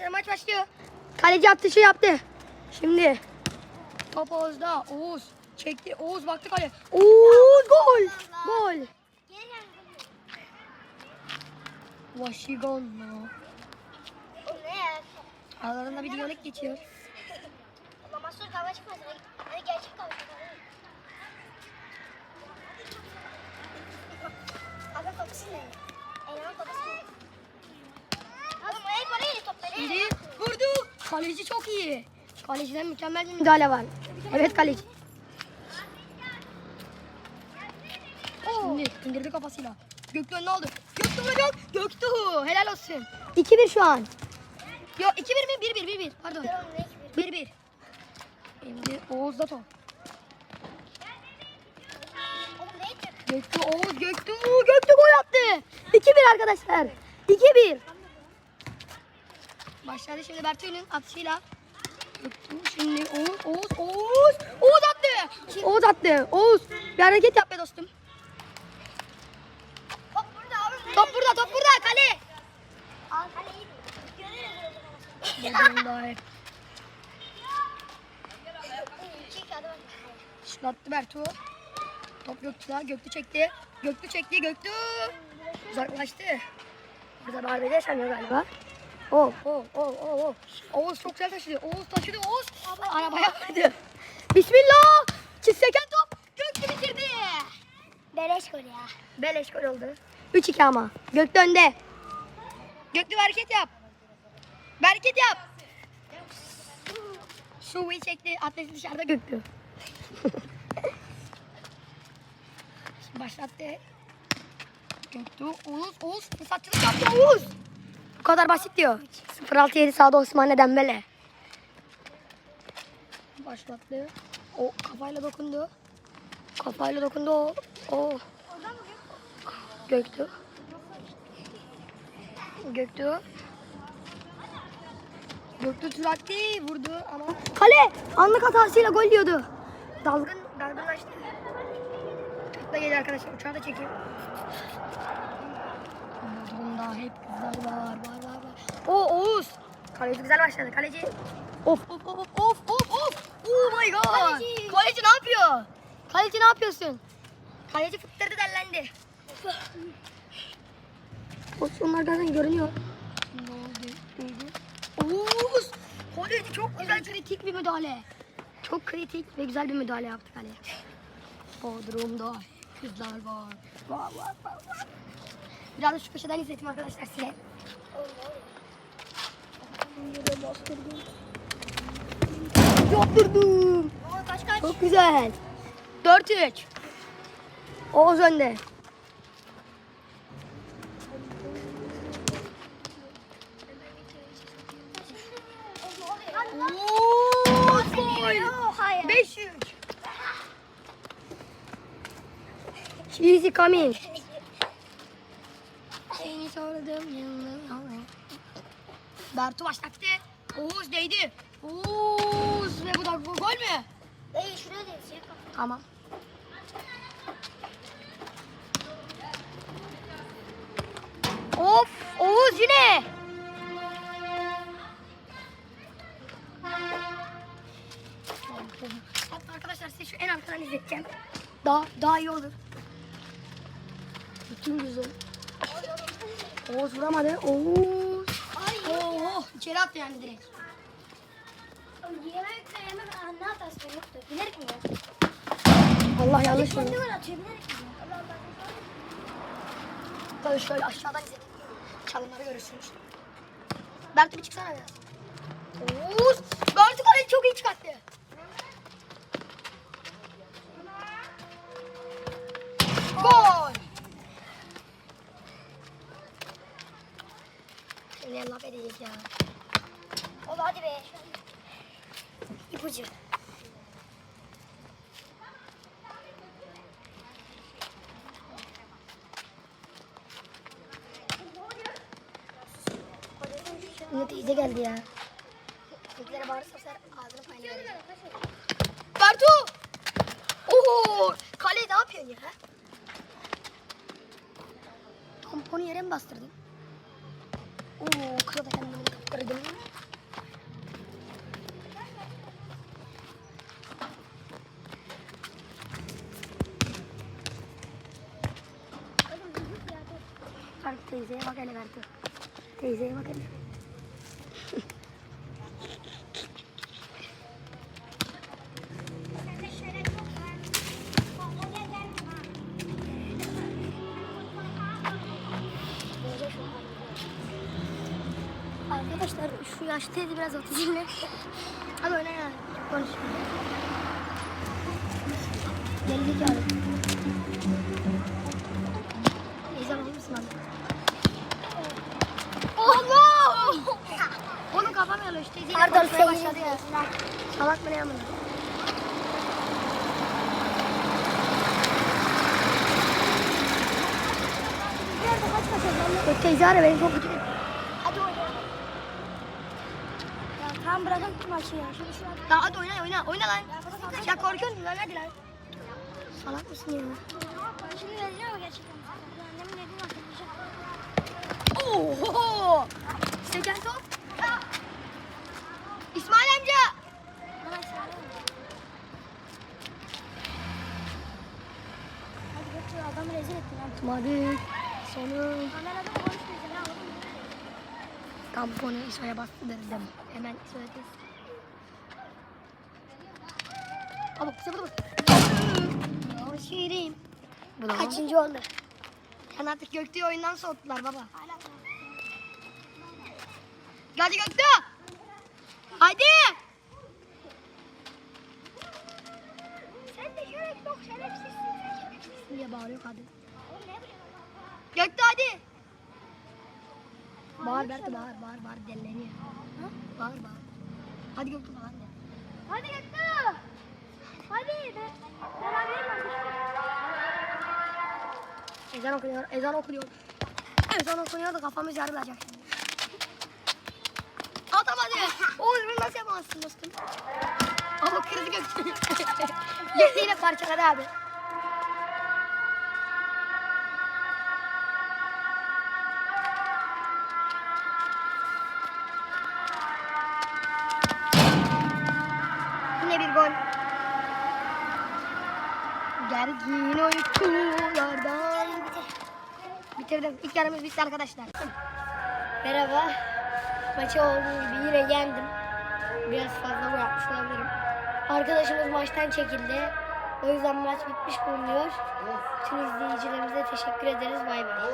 arkadaşlar maç başlıyor. Kaleci atışı yaptı. Şimdi top Oğuz'da. Oğuz çekti. Oğuz baktı kale. Oğuz gol. Gol. Washington. Aralarında bir diyalog geçiyor. Allah mahsur kavga çıkmasın. Gerçek kavga. Abi kapısı ne? Kapısı ne? Parayla topları. Şimdi vurdu. Kaleci çok iyi. Kaleciden mükemmel bir müdahale var. Evet kaleci. Şimdi indirdi kafasıyla. Göktuğ önüne aldı. Göktuğ vuracak. Göktuğ helal olsun. 2-1 şu an. Yok 2-1 mi? 1-1 1-1. Pardon. Oğlum ne ki? 1-1. Şimdi Oğuz'da top. Ne? Göktuğ Oğuz Göktuğ. Göktuğ gol attı. 2-1 arkadaşlar. 2-1. Başladı şimdi Bertuy'un atışıyla. Şimdi Oğuz Oğuz Oğuz. Oğuz attı. Oğuz attı. Oğuz bir hareket yap be dostum. Top burada abi. Top burada top burada kale. Al kaleyi. Görürüz. Şıklattı Bertu. Top Göktuğ'a. Göktü çekti. Göktü çekti. Göktü. Uzaklaştı. Burada darbe yaşanıyor galiba. Oh, oh, oh, oh, oh. Oğuz çok güzel taşıdı. Oğuz taşıdı. Oğuz arabaya vurdu. Bismillah. Çizseken top. Göktü bitirdi. Beleş gol ya. Beleş gol oldu. 3-2 ama. Göktü önde. Göktü hareket yap. Hareket yap. Suvi çekti. Atleti dışarıda Göktü. Başlattı. Göktü. Oğuz. Oğuz. Fırsatçılık yaptı Oğuz. Bu kadar basit diyor. 0-6-7 sağda Osman Dembele. Başlattı. O kafayla dokundu. Kafayla dokundu o. o. Göktü. Göktü. Göktü süratli vurdu ama kale anlık hatasıyla gol diyordu. Dalgın dalgınlaştı. Topla geliyor arkadaşlar uçağı da çekeyim. Bunda hep kızlar var var var var. O Oğuz. Kaleci güzel başladı. Kaleci. Of of of of of of of. Oh my god. Kaleci. Kaleci ne yapıyor? Kaleci ne yapıyorsun? Kaleci fıttırdı dellendi. Pozisyonlar zaten görünüyor. Ne oldu? Neydi? Oğuz! Kaleci çok güzel kritik bir müdahale. Çok kritik ve güzel bir müdahale yaptı kaleye. Bodrum'da kızlar var. Var var var var. Biraz da şu köşeden izledim arkadaşlar size. Yaptırdım. Kaç kaç? Çok güzel. 4-3. Oğuz önde. Oğuz gol. Hayır. 5-3. Easy coming. Sordum yıllar. Bertu başlattı. Oğuz değdi. Oğuz ve bu da gol mü? Dayı şuraya yapalım. Tamam. Of Oğuz yine. Hatta arkadaşlar size şu en arkadan izleteceğim. Daha daha iyi olur. Bütün güzel. Oğuz vuramadı. Oğuz. Oh, içeri attı yani direkt. Yemek yemek yoktu. Bilerek mi? Allah yanlış Kendi oldu. gol atıyor bilerek mi ya? Allah Allah. Böyle şöyle aşağıdan izledim. Çalımları görürsünüz. Bertu bir çıksana biraz. Oğuz. Bertu kaleyi çok iyi çıkarttı. Gol. Şimdi laf edecek ya. Oğlum hadi be. İpucu. Teyze geldi ya. Bizlere bağırırsa ser ağzını verecek. Bartu! Oo! Kale ne yapıyorsun ya? Tamponu yere mi bastırdın? Oo, kravatımı kaptırdım. Bak teyzeye bak hele verdi. Teyzeye bak hele. Arkadaşlar şu yaştaydı biraz otizmle. Hadi oyna ya. Konuş. Gelecek abi. Teyzem olur musun abi? Allah! Oğlum kafam yanıyor işte. Teyzeyle Pardon konuşmaya seyirci. başladı ya. Salak mı ne amına? Teyze ara beni çok kötü. Hadi oynayalım. Ya tamam bırakın maçı ya. Şimdi şu an. Tamam hadi oyna oyna oyna lan. Ya korkuyor musun lan hadi lan. Salak mısın ya? Şimdi vereceğim ama gerçekten. Annemin dediğini hatırlayacağım. Oho! Seken top. İsmail amca. Hadi götür adamı rezil ettin lan. Tutmadık. Sonu. Kamerada mı konuşmayacaksın ha oğlum? Tamponu İsmail'e bastı dedim. Hemen tez. Aa bak bize burada bak. Şiirim. Kaçıncı oldu? Sen artık Göktuğ'u oyundan soğuttular baba. Hadi Göktuğ. Hadi. Sen de şöyle çok şerefsizsin. Şerefsizsin. diye bağırıyor kadın. Göktuğ hadi. Bağır Bertu bağır bağır bağır delleniyor. Ha? Bağır bağır. Hadi Göktuğ de. Hadi Göktuğ. Hadi be. Beraberim var. Ezan okunuyor, ezan okunuyor. Ezan okunuyor da kafamız yarılacak şimdi. Atamadı. Oğlum bunu nasıl yapamazsın dostum? Ama kırdı. Göktuğ yine parçaladı abi. Gergin uykulardan. Bitirdim. İlk yarımız bitti arkadaşlar. Merhaba. Maçı olduğu gibi yine yendim. Biraz fazla yapmış olabilirim. Arkadaşımız maçtan çekildi. O yüzden maç bitmiş bulunuyor. Tüm izleyicilerimize teşekkür ederiz. Bay bay.